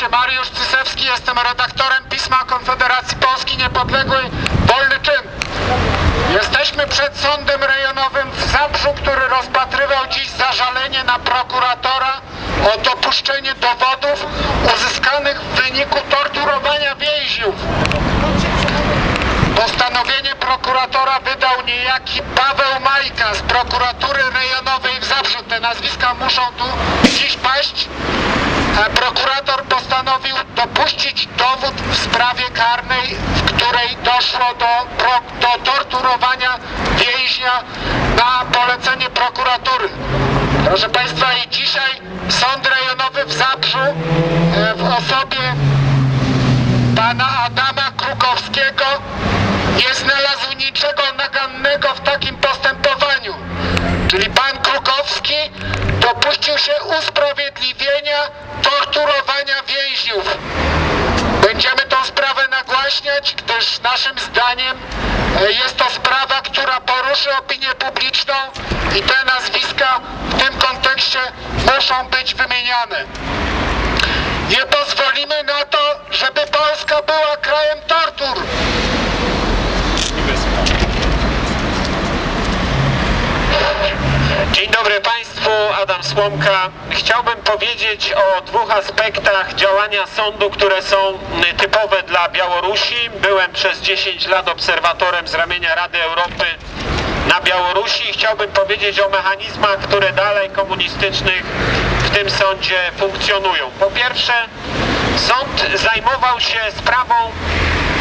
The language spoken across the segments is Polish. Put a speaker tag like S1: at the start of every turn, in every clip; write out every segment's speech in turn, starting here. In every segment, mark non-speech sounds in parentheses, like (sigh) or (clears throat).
S1: się Mariusz Cysewski, jestem redaktorem pisma Konfederacji Polski Niepodległej Wolny Czyn. Jesteśmy przed sądem rejonowym w Zabrzu, który rozpatrywał dziś zażalenie na prokuratora o dopuszczenie dowodów uzyskanych w wyniku torturowania więźniów. Postanowienie prokuratora wydał niejaki Paweł Majka z prokuratury rejonowej w Zabrzu. Te nazwiska muszą tu dziś paść. Prokurator postanowił dopuścić dowód w sprawie karnej, w której doszło do, do torturowania więźnia na polecenie prokuratury. Proszę Państwa, i dzisiaj Sąd Rejonowy w Zabrzu e, w osobie pana Adama Krukowskiego nie znalazł niczego nagannego w takim postępowaniu. Czyli pan Krukowski dopuścił się usprawiedliwienia torturowania więźniów. Będziemy tą sprawę nagłaśniać, gdyż naszym zdaniem e, jest to sprawa, która poruszy opinię publiczną i te nazwiska w tym kontekście muszą być wymieniane. Nie pozwolimy na to, żeby Polska była krajem tortur.
S2: Dzień dobry Państwu, Adam Słomka. Chciałbym powiedzieć o dwóch aspektach działania sądu, które są mm, typowe dla Białorusi. Byłem przez 10 lat obserwatorem z ramienia Rady Europy na Białorusi i chciałbym powiedzieć o mechanizmach, które dalej komunistycznych w tym sądzie funkcjonują. Po pierwsze, sąd zajmował się sprawą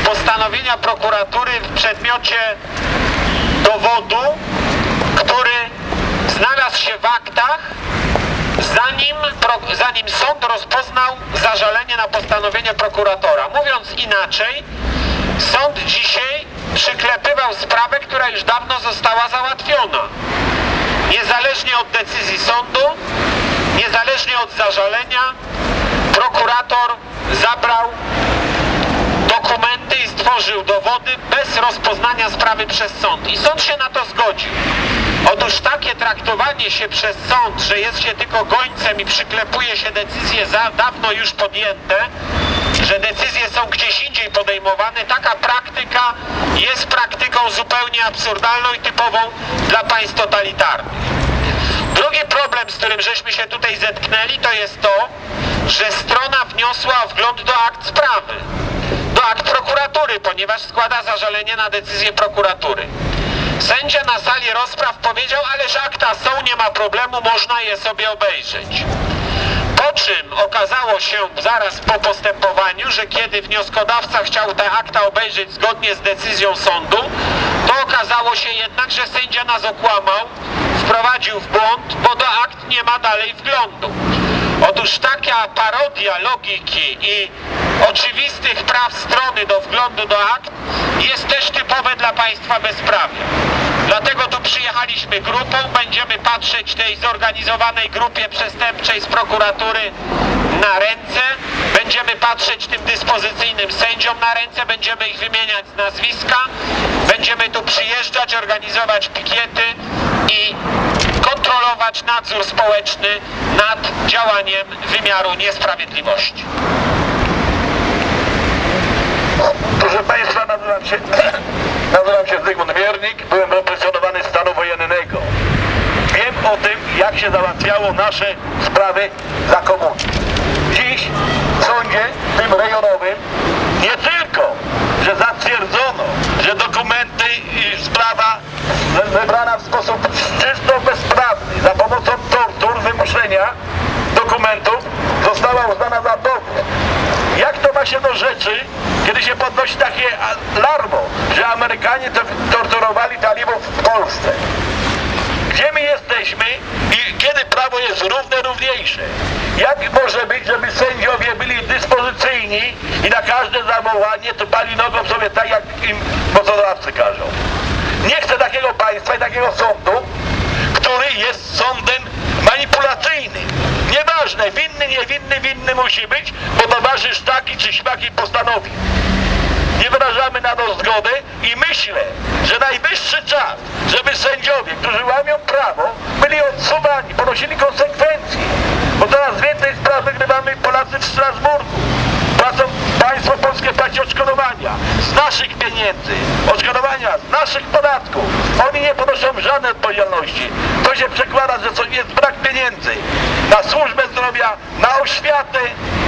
S2: postanowienia prokuratury w przedmiocie dowodu, który znalazł się w aktach, zanim, zanim sąd rozpoznał zażalenie na postanowienie prokuratora. Mówiąc inaczej, sąd dzisiaj przyklepywał sprawę, która już dawno została załatwiona. Niezależnie od decyzji sądu, niezależnie od zażalenia, prokurator zabrał stworzył dowody bez rozpoznania sprawy przez sąd. I sąd się na to zgodził. Otóż takie traktowanie się przez sąd, że jest się tylko gońcem i przyklepuje się decyzje za dawno już podjęte, że decyzje są gdzieś indziej podejmowane, taka praktyka jest praktyką zupełnie absurdalną i typową dla państw totalitarnych. Drugi problem, z którym żeśmy się tutaj zetknęli, to jest to, że strona wniosła wgląd do akt sprawy, do akt prokuratury, ponieważ składa zażalenie na decyzję prokuratury. Sędzia na sali rozpraw powiedział, ależ akta są, nie ma problemu, można je sobie obejrzeć. Po czym okazało się zaraz po postępowaniu, że kiedy wnioskodawca chciał te akta obejrzeć zgodnie z decyzją sądu, to okazało się jednak, że sędzia nas okłamał, wprowadził w błąd, bo do akt nie ma dalej wglądu. Otóż taka parodia logiki i oczywistych praw strony do wglądu do akt jest też typowe dla państwa bezprawia. Dlatego tu przyjechaliśmy grupą, będziemy patrzeć tej zorganizowanej grupie przestępczej z prokuratury na ręce, będziemy patrzeć tym dyspozycyjnym sędziom na ręce, będziemy ich wymieniać z nazwiska, będziemy tu przyjeżdżać, organizować pikiety i kontrolować nadzór społeczny nad działaniem wymiaru niesprawiedliwości.
S3: Proszę Państwa, nazywam się, (clears throat) nazywam się Zygmunt Wiernik, byłem represjonowany stanu wojennego. Wiem o tym, jak się załatwiało nasze sprawy za komuny. Dziś w sądzie, tym rejonowym, nie tylko, że zatwierdzono, że dokumenty i sprawa zebrana w sposób czysto bezprawny, za pomocą tortur, wymuszenia dokumentów, została uznana za dowód. Jak to ma się do rzeczy, kiedy się podnosi takie alarmo, że Amerykanie to torturowali talibów w Polsce? Gdzie my jesteśmy i kiedy prawo jest równe, równiejsze? Jak może być, żeby sędziowie byli dyspozycyjni i na każde zawołanie to pali nogą sobie tak, jak im mocodawcy każą? Nie chcę takiego państwa i takiego sądu, który jest sądem manipulacyjnym. Nieważne, winny, niewinny, winny musi być, bo towarzysz taki czy śmaki postanowi. Nie wyrażamy na to zgody i myślę, że najwyższy czas, żeby sędziowie, którzy łamią prawo, byli Strasburgu. Płacą, państwo polskie płaci odszkodowania z naszych pieniędzy, odszkodowania z naszych podatków. Oni nie ponoszą żadnej odpowiedzialności. To się przekłada, że co, jest brak pieniędzy na służbę zdrowia, na oświatę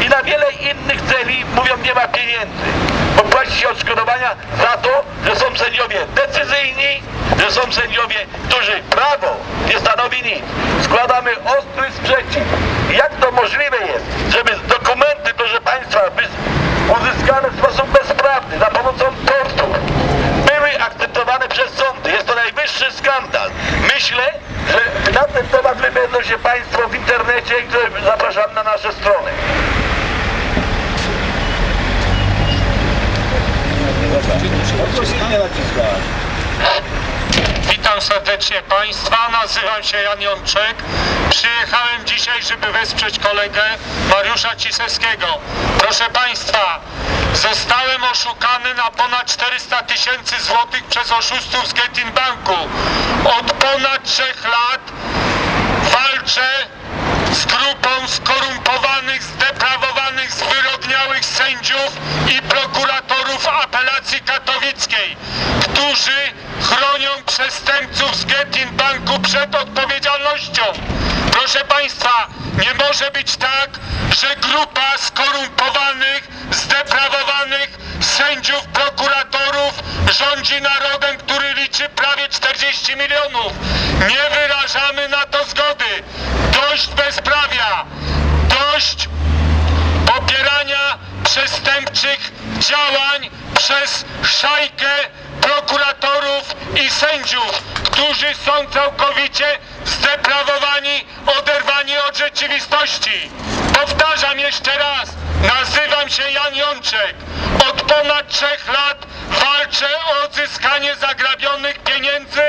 S3: i na wiele innych celi. Mówią, nie ma pieniędzy. Bo płaci się odszkodowania za to, że są sędziowie decyzyjni, że są sędziowie, którzy prawo nie stanowi nic. Składamy ostry sprzeciw. Jak to możliwe jest, żeby dokumenty, proszę Państwa, by uzyskane w sposób bezprawny, za pomocą tortur, były akceptowane przez sądy. Jest to najwyższy skandal. Myślę, że na ten temat wypowiedzą się Państwo w internecie, które zapraszam na nasze strony.
S4: Witam serdecznie Państwa, nazywam się Jan Jączek. Przyjechałem dzisiaj, żeby wesprzeć kolegę Mariusza Cisewskiego. Proszę Państwa, zostałem oszukany na ponad 400 tysięcy złotych przez oszustów z Getin Banku. Od ponad trzech lat walczę z grupą skorumpowanych, zdeprawowanych, zwyrodniałych sędziów i prokuratorów apelacji katowickiej, którzy chronią przestępców z Getin Banku przed odpowiedzialnością. Proszę Państwa, nie może być tak, że grupa skorumpowanych, zdeprawowanych sędziów, prokuratorów rządzi narodem, który liczy prawie 40 milionów. Nie wyrażamy na to zgody. Dość bezprawia. Dość popierania przestępczych działań przez szajkę prokuratorów i sędziów, którzy są całkowicie zdeprawowani, oderwani od rzeczywistości. Powtarzam jeszcze raz, nazywam się Jan Jączek. Od ponad trzech lat walczę o odzyskanie zagrabionych pieniędzy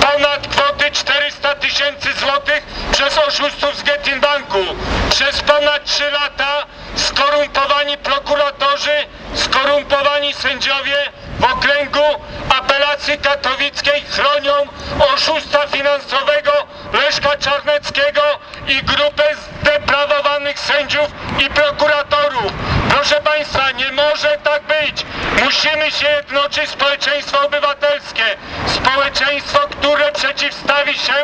S4: ponad kwoty 400 tysięcy złotych przez oszustów z Getin Banku. Przez ponad 3 lata skorumpowani prokuratorzy, skorumpowani sędziowie w okręgu apelacji katowickiej chronią oszusta finansowego Leszka Czarneckiego i grupę zdeprawowanych sędziów i prokuratorów. Proszę Państwa, nie może tak być. Musimy się jednoczyć społeczeństwo obywatelskie. Społeczeństwo, które przeciwstawi się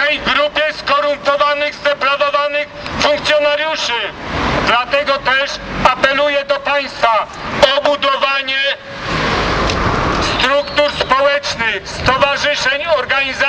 S4: tej grupie skorumpowanych, zdeprawowanych funkcjonariuszy. Dlatego też apeluję do Państwa o budowanie struktur społecznych, stowarzyszeń, organizacji.